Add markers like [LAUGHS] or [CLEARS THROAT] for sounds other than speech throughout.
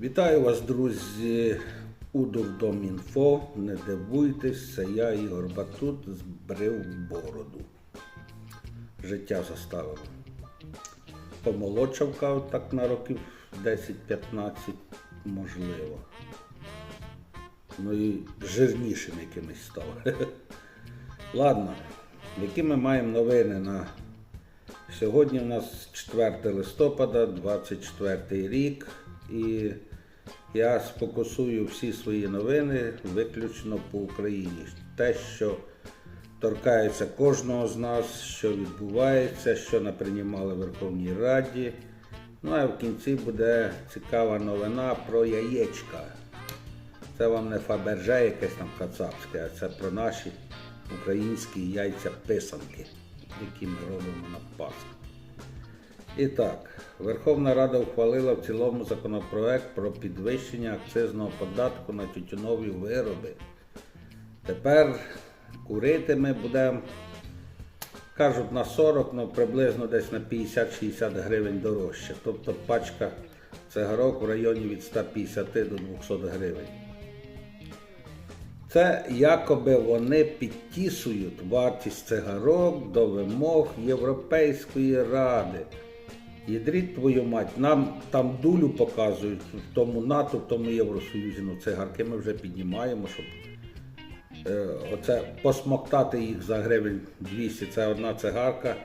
Вітаю вас, друзі, у Дурдомінфо. Не дивуйтесь, це я, Ігор Батут, збрив бороду. Життя заставило. Помолодшав кав так на років 10-15, можливо. Ну і жирнішим якимось став. [LAUGHS] Ладно, які ми маємо новини на Сьогодні у нас 4 листопада, 24 рік, і я сфокусую всі свої новини виключно по Україні. Те, що торкається кожного з нас, що відбувається, що наприймали в Верховній Раді. Ну а в кінці буде цікава новина про яєчка. Це вам не Фаберже якесь там кацапське, а це про наші українські яйця писанки, які ми робимо на Пасху. І так, Верховна Рада ухвалила в цілому законопроект про підвищення акцизного податку на тютюнові вироби. Тепер курити ми будемо, кажуть, на 40, ну приблизно десь на 50-60 гривень дорожче. Тобто пачка цигарок в районі від 150 до 200 гривень. Це якоби вони підтісують вартість цигарок до вимог Європейської ради. Ядріть твою мать, нам там дулю показують в тому НАТО, в тому Євросоюзі. Ну цигарки ми вже піднімаємо, щоб е, оце посмоктати їх за гривень 200. Це одна цигарка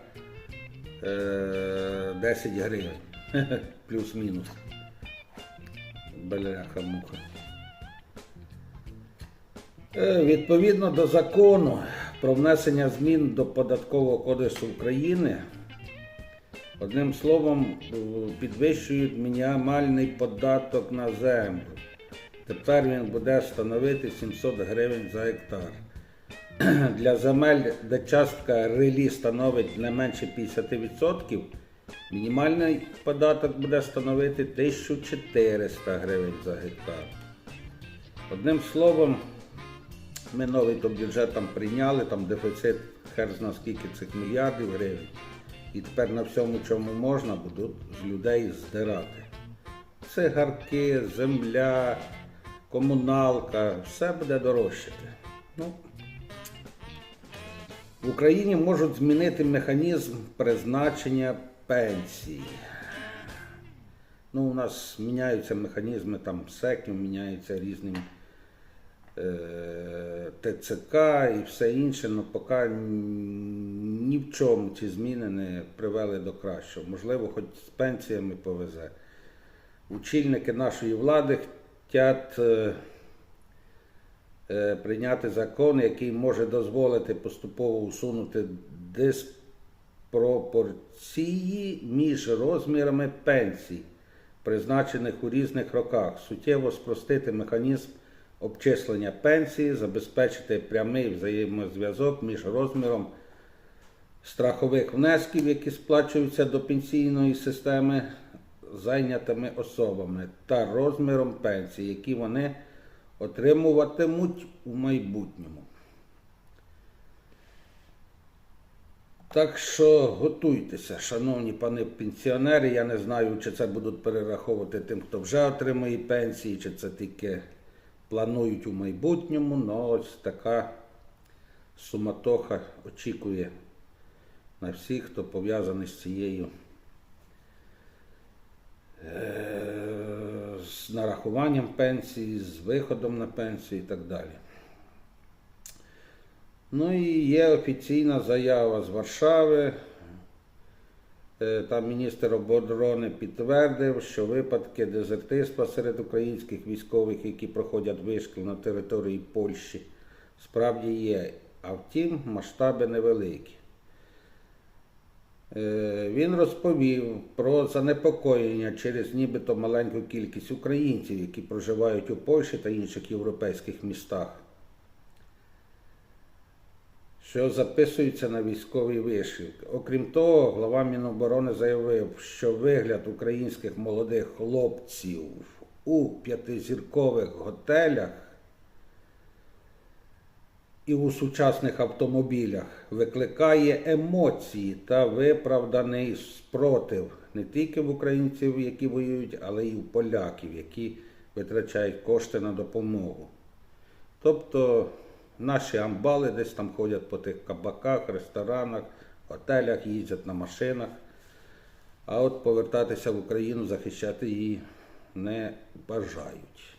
е, 10 гривень. [LAUGHS] Плюс-мінус. Бляха муха. Е, Відповідно до закону про внесення змін до Податкового кодексу України, одним словом, е, підвищують мінімальний податок на землю. Тепер він буде становити 700 гривень за гектар. [CLEARS THROAT] Для земель, де частка релі становить не менше 50%, мінімальний податок буде становити 1400 гривень за гектар. Одним словом, ми новий то бюджет там прийняли, там дефіцит хер зна скільки цих мільярдів гривень. І тепер на всьому, чому можна, будуть з людей здирати. Цигарки, земля, комуналка, все буде дорожчати. Ну, в Україні можуть змінити механізм призначення пенсій. Ну, у нас міняються механізми там СЕКів, міняються різними е, ТЦК і все інше, але поки ні в чому ці зміни не привели до кращого. Можливо, хоч з пенсіями повезе. Очільники нашої влади хочуть е, е, прийняти закон, який може дозволити поступово усунути диспропорції між розмірами пенсій, призначених у різних роках, суттєво спростити механізм обчислення пенсії, забезпечити прямий взаємозв'язок між розміром страхових внесків, які сплачуються до пенсійної системи зайнятими особами, та розміром пенсій, які вони отримуватимуть у майбутньому. Так що готуйтеся, шановні пани пенсіонери. Я не знаю, чи це будуть перераховувати тим, хто вже отримує пенсії, чи це тільки планують у майбутньому. Ну ось така суматоха очікує на всіх, хто пов'язаний з цією е, з нарахуванням пенсії, з виходом на пенсію і так далі. Ну і є офіційна заява з Варшави. Е, Там міністр оборони підтвердив, що випадки дезертирства серед українських військових, які проходять вишкіл на території Польщі, справді є. А втім, масштаби невеликі. Е, Він розповів про занепокоєння через нібито маленьку кількість українців, які проживають у Польщі та інших європейських містах, що записуються на військовий вишив. Окрім того, глава Міноборони заявив, що вигляд українських молодих хлопців у п'ятизіркових готелях і у сучасних автомобілях викликає емоції та виправданий спротив не тільки в українців, які воюють, але й у поляків, які витрачають кошти на допомогу. Тобто наші амбали десь там ходять по тих кабаках, ресторанах, готелях, їздять на машинах. А от повертатися в Україну, захищати її не бажають.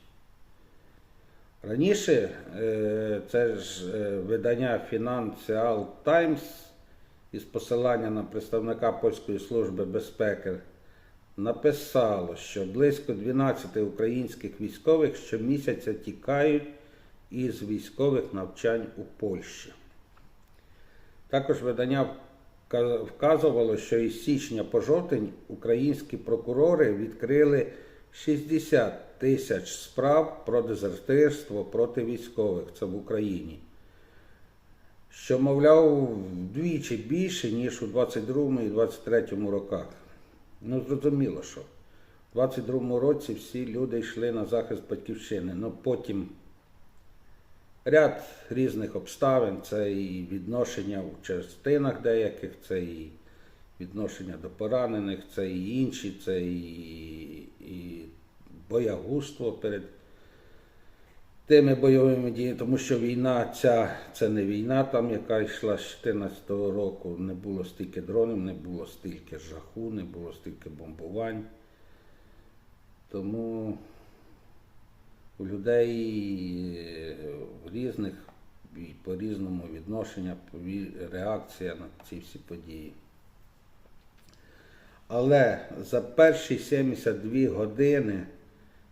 Раніше е, це ж е, видання Financial Times із посилання на представника Польської служби безпеки написало, що близько 12 українських військових щомісяця тікають із військових навчань у Польщі. Також видання вказувало, що із січня по жовтень українські прокурори відкрили 60 тисяч справ про дезертирство проти військових. Це в Україні. Що, мовляв, вдвічі більше, ніж у 22 і 23 роках. Ну, зрозуміло, що в 22-му році всі люди йшли на захист батьківщини. Ну потім ряд різних обставин, це і відношення в частинах деяких, це і відношення до поранених, це і інші, це і, і боягузтво перед тими бойовими діями, тому що війна ця це не війна, там, яка йшла з 2014 року, не було стільки дронів, не було стільки жаху, не було стільки бомбувань. Тому у людей е, різних і по-різному відношення, реакція на ці всі події. Але за перші 72 години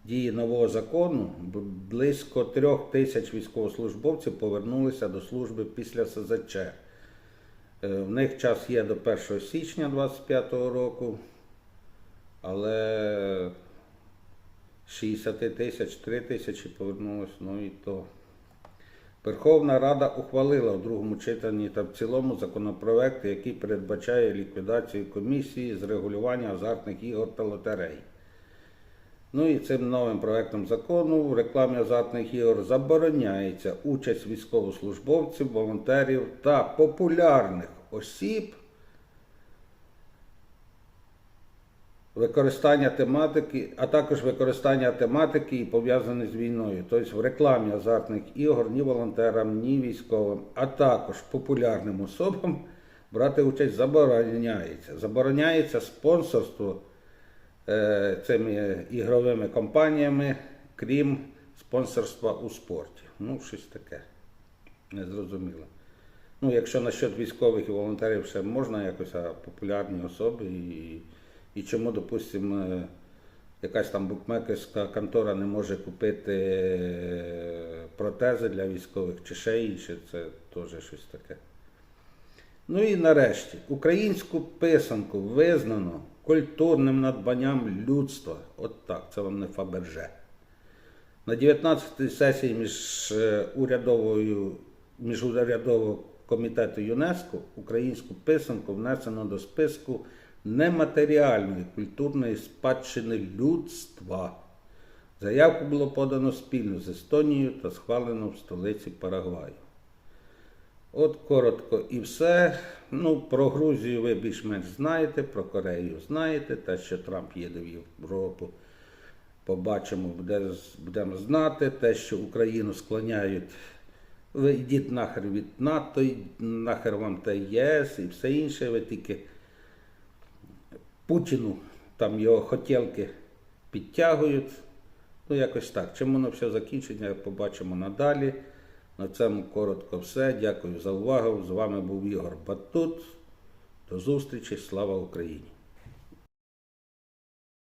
дії нового закону близько трьох тисяч військовослужбовців повернулися до служби після СЗЧ. Е, В них час є до 1 січня 2025 року, але 60 тисяч, 3 тисячі повернулось, ну і то. Верховна Рада ухвалила в другому читанні та в цілому законопроект, який передбачає ліквідацію комісії з регулювання азартних ігор та лотерей. Ну і цим новим проектом закону в рекламі азартних ігор забороняється участь військовослужбовців, волонтерів та популярних осіб використання тематики, а також використання тематики і пов'язані з війною. Тобто в рекламі азартних ігор ні волонтерам, ні військовим, а також популярним особам брати участь забороняється. Забороняється спонсорство е, цими ігровими компаніями, крім спонсорства у спорті. Ну, щось таке. Незрозуміло. Ну, якщо насчет військових і волонтерів ще можна якось, а популярні особи і, і чому, допустимо, якась там букмекерська контора не може купити е, протези для військових чи ще інше, це теж щось таке. Ну і нарешті, українську писанку визнано культурним надбанням людства. От так, це вам не Фаберже. На 19-й сесії між е, міжурядового комітету ЮНЕСКО українську писанку внесено до списку нематеріальної культурної спадщини людства. Заявку було подано спільно з Естонією та схвалено в столиці Парагваю. От коротко і все. Ну, про Грузію ви більш-менш знаєте, про Корею знаєте, те, що Трамп їде в Європу. Побачимо, буде, будемо знати. Те, що Україну склоняють, ви йдіть нахер від НАТО, нахер вам та ЄС і все інше, ви тільки Путіну там його хотілки підтягують. Ну, якось так. Чим воно все закінчення, побачимо надалі. На цьому коротко все. Дякую за увагу. З вами був Ігор Батут. До зустрічі. Слава Україні!